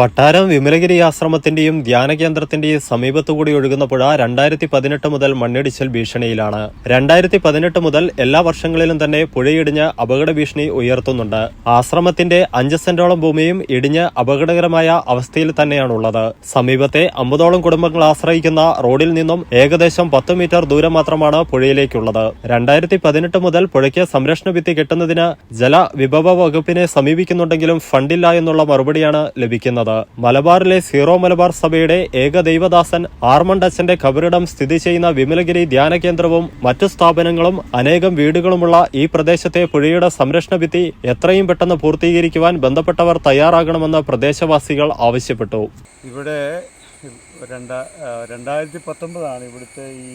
പട്ടാരം വിമലഗിരി ആശ്രമത്തിന്റെയും ധ്യാന കേന്ദ്രത്തിന്റെയും സമീപത്തുകൂടി ഒഴുകുന്ന പുഴ രണ്ടായിരത്തി പതിനെട്ട് മുതൽ മണ്ണിടിച്ചിൽ ഭീഷണിയിലാണ്. രണ്ടായിരത്തി പതിനെട്ട് മുതൽ എല്ലാ വർഷങ്ങളിലും തന്നെ പുഴയിടിഞ്ഞ് അപകട ഭീഷണി ഉയർത്തുന്നുണ്ട്. ആശ്രമത്തിന്റെ അഞ്ച് സെന്റോളം ഭൂമിയും ഇടിഞ്ഞ് അപകടകരമായ അവസ്ഥയിൽ തന്നെയാണുള്ളത്. സമീപത്തെ അമ്പതോളം കുടുംബങ്ങൾ ആശ്രയിക്കുന്ന റോഡിൽ നിന്നും ഏകദേശം പത്ത് മീറ്റർ ദൂരം മാത്രമാണ് പുഴയിലേക്കുള്ളത്. രണ്ടായിരത്തി പതിനെട്ട് മുതൽ പുഴയ്ക്ക് സംരക്ഷണ ഭിത്തി കെട്ടുന്നതിന് ജലവിഭവ വകുപ്പിനെ സമീപിക്കുന്നുണ്ടെങ്കിലും ഫണ്ടില്ല എന്നുള്ള മറുപടിയാണ് ലഭിക്കുന്നത്. മലബാറിലെ സീറോ മലബാർ സഭയുടെ ഏക ദൈവദാസൻ ആർമണ്ടച്ചന്റെ ഖബറിടം സ്ഥിതി ചെയ്യുന്ന വിമലഗിരി ധ്യാന കേന്ദ്രവും മറ്റു സ്ഥാപനങ്ങളും അനേകം വീടുകളുമുള്ള ഈ പ്രദേശത്തെ പുഴയുടെ സംരക്ഷണ ഭിത്തി എത്രയും പെട്ടെന്ന് പൂർത്തീകരിക്കുവാൻ ബന്ധപ്പെട്ടവർ തയ്യാറാകണമെന്ന് പ്രദേശവാസികൾ ആവശ്യപ്പെട്ടു. ഇവിടെ രണ്ടായിരത്തി പത്തൊമ്പതാണ് ഇവിടുത്തെ ഈ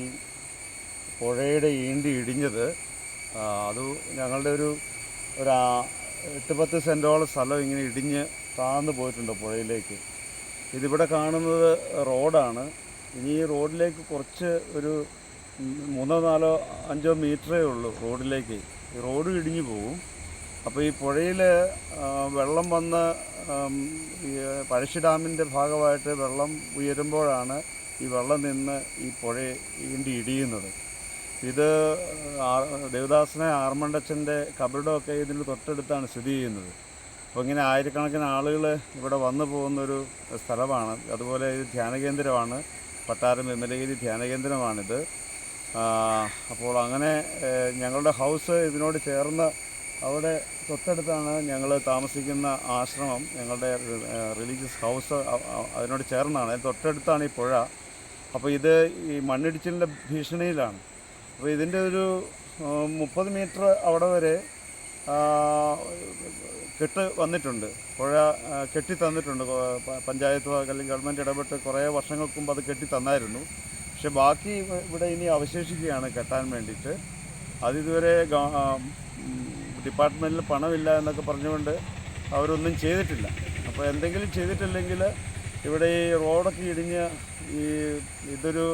പുഴയുടെ ഈണ്ടി ഇടിഞ്ഞത്. അത് ഞങ്ങളുടെ ഒരു ഒരു എട്ട് പത്ത് സെന്റോളം സ്ഥലം ഇങ്ങനെ ഇടിഞ്ഞ് താഴ്ന്നു പോയിട്ടുണ്ട് പുഴയിലേക്ക്. ഇതിവിടെ കാണുന്നത് റോഡാണ്. ഇനി ഈ റോഡിലേക്ക് കുറച്ച് ഒരു മൂന്നോ നാലോ അഞ്ചോ മീറ്ററേ ഉള്ളൂ റോഡിലേക്ക്. ഈ റോഡ് ഇടിഞ്ഞു പോകും അപ്പോൾ ഈ പുഴയിൽ വെള്ളം വന്ന് പഴശ്ശി ഡാമിന്റെ ഭാഗമായിട്ട് വെള്ളം ഉയരുമ്പോഴാണ് ഈ വെള്ളം നിന്ന് ഈ പുഴ ഇടിയുന്നത്. ഇത് ദേവദാസനെ ആർമണ്ടച്ചന്റെ കബറിടമൊക്കെ ഇതിന് തൊട്ടടുത്താണ് സ്ഥിതി ചെയ്യുന്നത്. അപ്പോൾ ഇങ്ങനെ ആയിരക്കണക്കിന് ആളുകൾ ഇവിടെ വന്നു പോകുന്നൊരു സ്ഥലമാണ്. അതുപോലെ ഇത് ധ്യാനകേന്ദ്രമാണ് പട്ടാരം വിമലഗിരി ധ്യാനകേന്ദ്രമാണിത് കേന്ദ്രമാണിത്. അപ്പോൾ അങ്ങനെ ഞങ്ങളുടെ ഹൗസ് ഇതിനോട് ചേർന്ന് അവിടെ തൊട്ടടുത്താണ് ഞങ്ങൾ താമസിക്കുന്ന ആശ്രമം. ഞങ്ങളുടെ റിലീജിയസ് ഹൗസ് അതിനോട് ചേർന്നാണ്. തൊട്ടടുത്താണ് ഈ പുഴ. അപ്പോൾ ഇത് ഈ മണ്ണിടിച്ചിലിന്റെ ഭീഷണിയിലാണ്. അപ്പോൾ ഇതിന്റെ ഒരു മുപ്പത് മീറ്റർ അവിടെ വരെ കെട്ട് വന്നിട്ടുണ്ട്. പുഴ കെട്ടി തന്നിട്ടുണ്ട്. പഞ്ചായത്ത് അല്ലെങ്കിൽ ഗവൺമെന്റ് ഇടപെട്ട് കുറേ വർഷങ്ങൾക്ക് മുമ്പ് അത് കെട്ടി തന്നായിരുന്നു. പക്ഷെ ബാക്കി ഇവിടെ ഇനി അവശേഷിക്കുകയാണ് കെട്ടാൻ വേണ്ടിയിട്ട്. അതിതുവരെ ഡിപ്പാർട്ട്മെന്റിൽ പണമില്ല എന്നൊക്കെ പറഞ്ഞുകൊണ്ട് അവരൊന്നും ചെയ്തിട്ടില്ല. അപ്പോൾ എന്തെങ്കിലും ചെയ്തിട്ടില്ലെങ്കിൽ ഇവിടെ ഈ റോഡൊക്കെ ഇടിഞ്ഞ് ഈ ഇതൊരു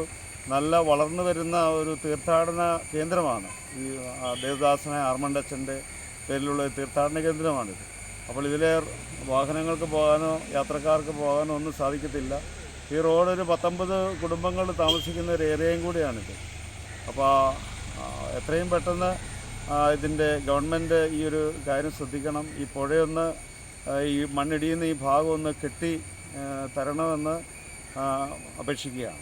നല്ല വളർന്നു വരുന്ന ഒരു തീർത്ഥാടന കേന്ദ്രമാണ്. ഈ ദേവദാസനെ ആർമണ്ടച്ചന്റെ പേരിലുള്ള തീർത്ഥാടന കേന്ദ്രമാണിത്. അപ്പോൾ ഇതിലെ വാഹനങ്ങൾക്ക് പോകാനോ യാത്രക്കാർക്ക് പോകാനോ ഒന്നും സാധിക്കത്തില്ല. ഈ റോഡ് ഒരു പത്തൊമ്പത് കുടുംബങ്ങൾ താമസിക്കുന്ന ഒരു ഏരിയയും കൂടിയാണിത്. അപ്പോൾ എത്രയും പെട്ടെന്ന് ഇതിന്റെ ഗവൺമെന്റ് ഈ ഒരു കാര്യം ശ്രദ്ധിക്കണം. ഈ പുഴയൊന്ന് ഈ മണ്ണിടിയുന്ന ഈ ഭാഗം ഒന്ന് കെട്ടി തരണമെന്ന് അപേക്ഷിക്കുകയാണ്.